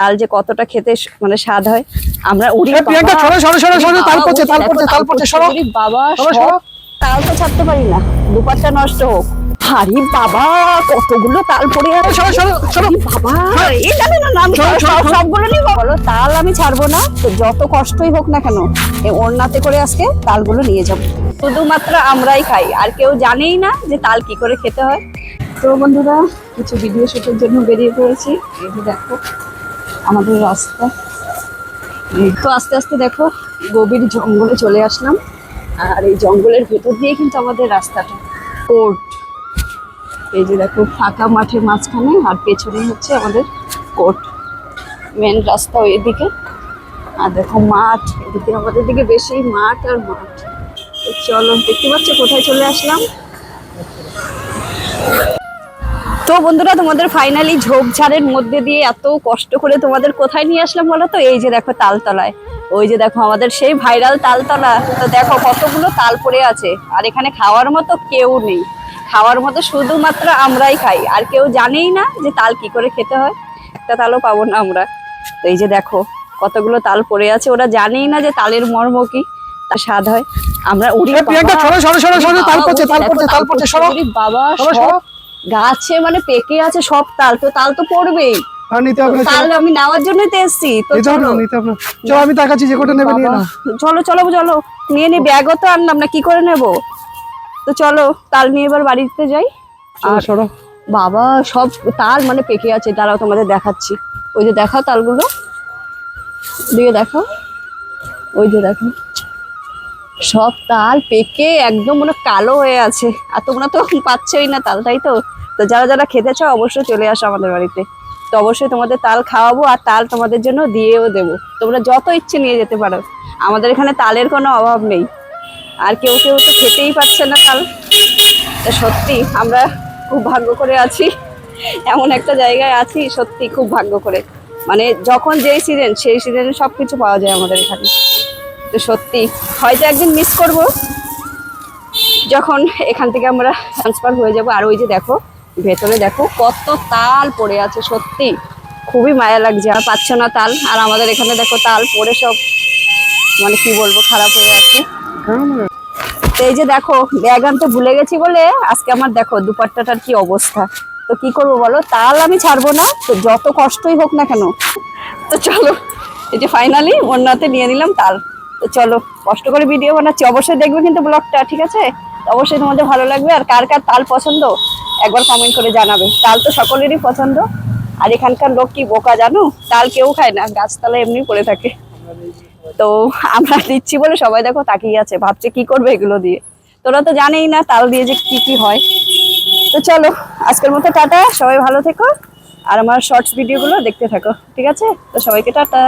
তাল যে কতটা খেতে মানে স্বাদ হয় আমরা এ, প্রিয়াঙ্কা, বাবা, সরো, সরো, সরো, তাল পড়ছে, তাল পড়ছে, তাল পড়ছে, সরো। বাবা সরো, সরো। তাল তো ছাড়তে পারি না দুপাটটা নষ্ট হোক হারি বাবা কতগুলো তাল পড়ে আছে সরো, সরো, সরো। বাবা এই না না না, না আমি সরো, সরো, সব- সরো। সবগুলো নিব বলো তাল আমি ছাড়বো না তো যত কষ্টই হোক না কেন এই ওড়নাতে করে আজকে তালগুলো নিয়ে যাব শুধুমাত্র আমরাই খাই আর কেউ জানেই না যে তাল কি করে খেতে হয় তো বন্ধুরা কিছু ভিডিও শুটের জন্য বেরিয়ে পড়েছি এই দেখো আমাদের রাস্তা। তো আস্তে আস্তে দেখো, গভীর জঙ্গলে চলে আসলাম। আর এই জঙ্গলের ভেতর দিয়ে কিন্তু আমাদের রাস্তাটা। কোর্ট এই যে দেখো, ফাঁকা মাঠের মাঝখানে আর পেছনে হচ্ছে আমাদের কোর্ট মেন রাস্তা ওই দিকে। আর দেখো মাঠ, এদিকে আমাদের দিকে বেশি মাঠ আর মাঠ। চলো, দেখতে পাচ্ছ কোথায় চলে আসলাম? তো বন্ধুরা তোমাদের ফাইনালি ঝোপঝাড়ের মধ্যে দিয়ে এত কষ্ট করে তোমাদের কোথায় নিয়ে আসলাম বলো তো? এই যে দেখো তালতলায়। ওই যে দেখো আমাদের সেই ভাইরাল তালতলা। তো দেখো কতগুলো তাল পড়ে আছে। আর এখানে খাওয়ার মতো কেউ নেই। খাওয়ার মতো শুধুমাত্র আমরাই খাই। আর কেউ জানেই না যে তাল কি করে খেতে হয়। একটা তালও পাবো না আমরা। তো এই যে দেখো কতগুলো তাল পড়ে আছে। ওরা জানেই না যে তালের মর্ম কি তা স্বাদ হয়। আমরা বাবা, গাছে মানে পেকে আছে সব তাল তো তাল তো পড়বেই। আমি নেওয়ার তো এসছি তো চলো। আমি তাকাচ্ছি যে কোটা নেবে নিয়ে চলো চলো চলো। নিয়ে ব্যাগও তো আনলাম না কি করে নেব? তো চলো তাল নিয়ে এবার বাড়িতে যাই। আর সরো। বাবা সব তাল মানে পেকে আছে দাঁড়াও তোমাদের দেখাচ্ছি। ওই যে দেখাও তালগুলো। দিয়ে দেখো। ওই যে দেখো। সব তাল পেকে একদম মনে কালো হয়ে আছে। আর তোমরা তো পাচ্ছই না তাল, তাই তো? তো যারা যারা খেতে চাও অবশ্যই চলে আসো আমাদের বাড়িতে। তো অবশ্যই তোমাদের তাল খাওয়াবো আর তাল তোমাদের জন্য দিয়েও দেবো। তোমরা যত ইচ্ছে নিয়ে যেতে পারো। আমাদের এখানে তালের কোনো অভাব নেই। আর কেউ কেউ তো খেতেই পারছে না তাল। সত্যি আমরা খুব ভাগ্য করে আছি। এমন একটা জায়গায় আছি, সত্যি খুব ভাগ্য করে। মানে যখন যেই সিজন সেই সিজনে সব কিছু পাওয়া যায় আমাদের এখানে। তো সত্যি, হয়তো একদিন মিস করব। যখন এখান থেকে আমরা ট্রান্সফার হয়ে যাব, আর ওই যে দেখো, ভেতরে দেখো, কত তাল পড়ে আছে, সত্যি। খুবই মায়া লাগছে, আর পাচ্ছ না তাল। আর আমাদের এখানে দেখো তাল পড়ে সব মানে কি বলব, খারাপ হয়ে আছে। এই যে দেখো ব্যাগ আনতে ভুলে গেছি বলে আজকে আমার দেখো দুপাট্টাটার কি অবস্থা। তো কি করব বলো? তাল আমি ছাড়বো না, তো যত কষ্টই হোক না কেন। তো চলো, এই যে ফাইনালি অন্যতে নিয়ে নিলাম তাল। তো চলো, কষ্ট করে ভিডিও বানাচ্ছি। অবশ্যই দেখবে কিন্তু ব্লগটা ঠিক আছে? অবশ্যই তোমাদের ভালো লাগবে। আর কার কার তাল পছন্দ, একবার কমেন্ট করে জানাবে। তাল তো সকলেরই পছন্দ। আর এখানকার লোক কি বোকা জানো? তাল কেউ খায় না। গাছতলা এমনি পড়ে থাকে। তো আমরা দিচ্ছি বলে সবাই দেখো তাকিয়ে আছে। ভাবছে কি করবে এগুলো দিয়ে। তোরা তো জানেই না তাল দিয়ে যে কি কি হয়। তো চলো, আজকের মতো টাটা। সবাই ভালো থেকো। আর আমার শর্টস ভিডিওগুলো দেখতে থাকো। ঠিক আছে? তো সবাইকে টাটা।